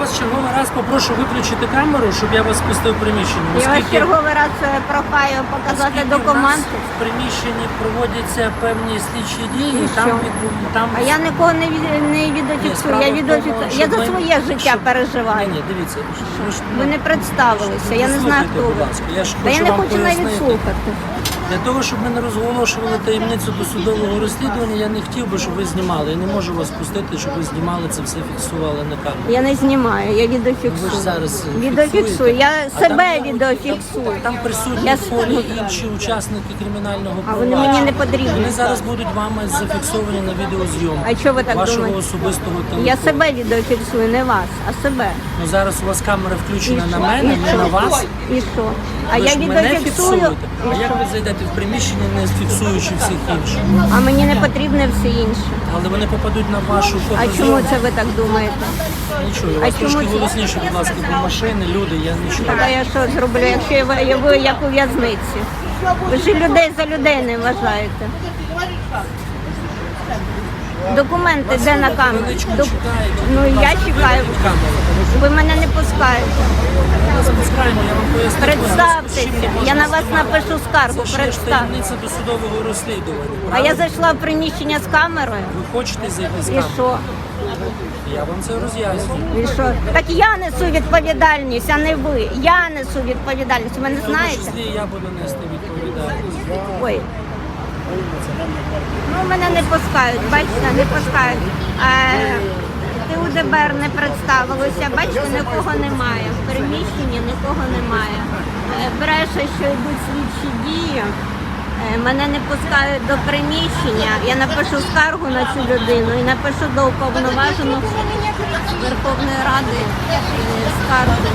вас черговий раз попрошу виключити камеру, щоб я вас спустив в приміщення. Я вас Оскільки- черговий раз е, прохаю показати оскільки в нас документи. В приміщенні проводяться певні слідчі дії, І там, що? від- там А я нікого не, від, не Ні, справа я в тому. Я щоб за ми- своє життя щоб- переживаю. Ні, ні, дивіться. ви ж- Ви не представилися, я не знаю, хто будь ви. ласка, я ж Та я не вам хочу навіть пояснити. слухати. Для того, щоб ми не розголошували таємницю досудового розслідування, я не хотів би, щоб ви знімали. Я не можу вас пустити, щоб ви знімали це все, фіксували на камеру. Я не знімаю, я Ви ж зараз е, Відеофіксую, я А себе там, відеофіксую. Там присутні Я в полі інші учасники кримінального А вони мені не потрібні. Вони зараз будуть вами зафіксовані на відеозйомку. А чого ви так вашого думаєте? особистого телефону. Я себе відеофіксую, не вас, а себе. Ну зараз у вас камера І включена на що? мене, І не що? на вас. І що? А Ви я ж мене відеофіксую. фіксуєте. А як ви зайдете в приміщення, не фіксуючи всіх інших? А мені не потрібне все інше. Але вони попадуть на вашу А чому це ви так думаєте? Нічого, я вас чому трошки це? голосніше, будь ласка, бо машини, люди, я нічого. Так а я що зроблю, якщо я ви, ви як у в'язниці? Ви ж людей за людей не вважаєте. Документи де на Док- чекаєте. Ну я чекаю. Ви мене не пускаєте. Запускаємо, я вам поясню. Представтеся. Я на вас напишу скаргу. Представте. таємниця досудового розслідування. А я зайшла в приміщення з камерою. Ви хочете зайти з І що? Я вам це роз'яснюю. І що? Так я несу відповідальність, а не ви. Я несу відповідальність. Ви не В тому знаєте? числі я буду нести відповідальність. Ой. Ну, мене не пускають, бачите, не пускають. А, ти у ДБР не представилося, бачите, нікого немає. В приміщенні нікого немає. Е, Бреше, що йдуть слідчі дії. Е, Мене не пускають до приміщення. Я напишу скаргу на цю людину і напишу до уповноваженого Верховної Ради е, скаргу.